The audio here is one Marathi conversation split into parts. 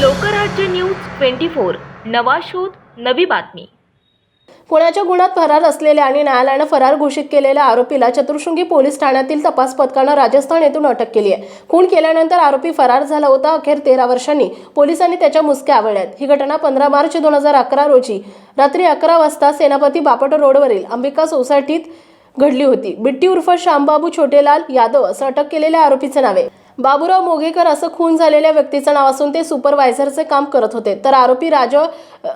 लोकराज्य न्यूज ट्वेंटी फोर नवा शोध नवी बातमी. पुण्याच्या गुन्ह्यात फरार असलेल्या आणि न्यायालयानं फरार घोषित केलेल्या आरोपीला चतुर्शृंगी पोलीस ठाण्यातील तपास पथकानं राजस्थान येथून अटक केली आहे. खून केल्यानंतर आरोपी फरार झाला होता. अखेर तेरा वर्षांनी पोलिसांनी त्याच्या मुसक्या आवळल्यात. ही घटना पंधरा मार्च दोन हजार अकरा रोजी रात्री अकरा वाजता सेनापती बापट रोडवरील अंबिका सोसायटीत घडली होती. बिट्टी उर्फ श्यामबाबू छोटेलाल यादव असं अटक केलेल्या आरोपीचं नाव आहे. बाबूराव मोगेकर असं खून झालेल्या व्यक्तीचं नाव असून ते सुपरवायझरचे काम करत होते. तर आरोपी राज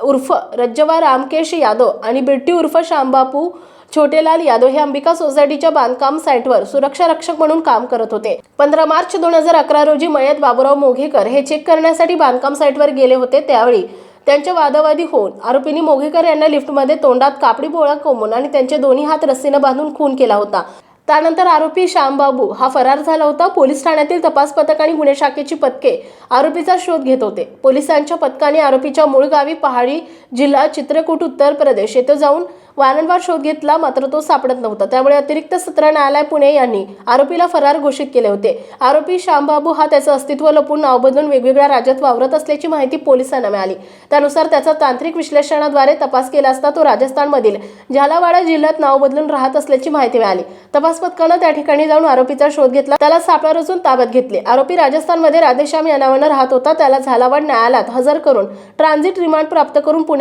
उर्फ रज्जवा रामकेश यादव आणि बिट्टी उर्फ श्यामबापू छोटेलाल यादव हे अंबिका सोसायटीच्या बांधकाम साईटवर सुरक्षा रक्षक म्हणून काम करत होते. पंधरा मार्च दोन हजार अकरा रोजी मयत बाबूराव मोघेकर हे चेक करण्यासाठी बांधकाम साईटवर गेले होते त्यावेळी. त्यांच्या वादावादी होऊन आरोपींनी मोघेकर यांना लिफ्टमध्ये तोंडात कापडी बोळा कोंबून आणि त्यांचे दोन्ही हात रस्सीनं बांधून खून केला होता. त्यानंतर आरोपी श्यामबाबू हा फरार झाला होता. पोलीस ठाण्यातील तपास पथक आणि गुन्हे शाखेची पथके आरोपीचा शोध घेत होते. पोलिसांच्या पथकाने आरोपीच्या मूळ गावी पहाडी जिल्हा चित्रकूट उत्तर प्रदेश येथे जाऊन वारंवार शोध घेतला मात्र तो सापडत नव्हता. त्यामुळे अतिरिक्त सत्र न्यायालय पुणे यांनी आरोपीला फरार घोषित केले होते. आरोपी श्यामबाबू हा त्याचं अस्तित्व लपून नाव बदलून वेगवेगळ्या राज्यात वावरत असल्याची माहिती पोलिसांना मिळाली. त्यानुसार त्याचा तांत्रिक विश्लेषणाद्वारे तपास केला असता तो राजस्थानमधील झालावाडा जिल्ह्यात नाव बदलून राहत असल्याची माहिती मिळाली. तपास पथकानं त्या ठिकाणी जाऊन आरोपीचा शोध घेतला. त्याला सापळा रचून ताब्यात घेतले. आरोपी राजस्थानमध्ये राधेश्याम या नावानं राहत होता. त्याला झालावाड न्यायालयात हजर करून ट्रान्झिट रिमांड प्राप्त करून पुणे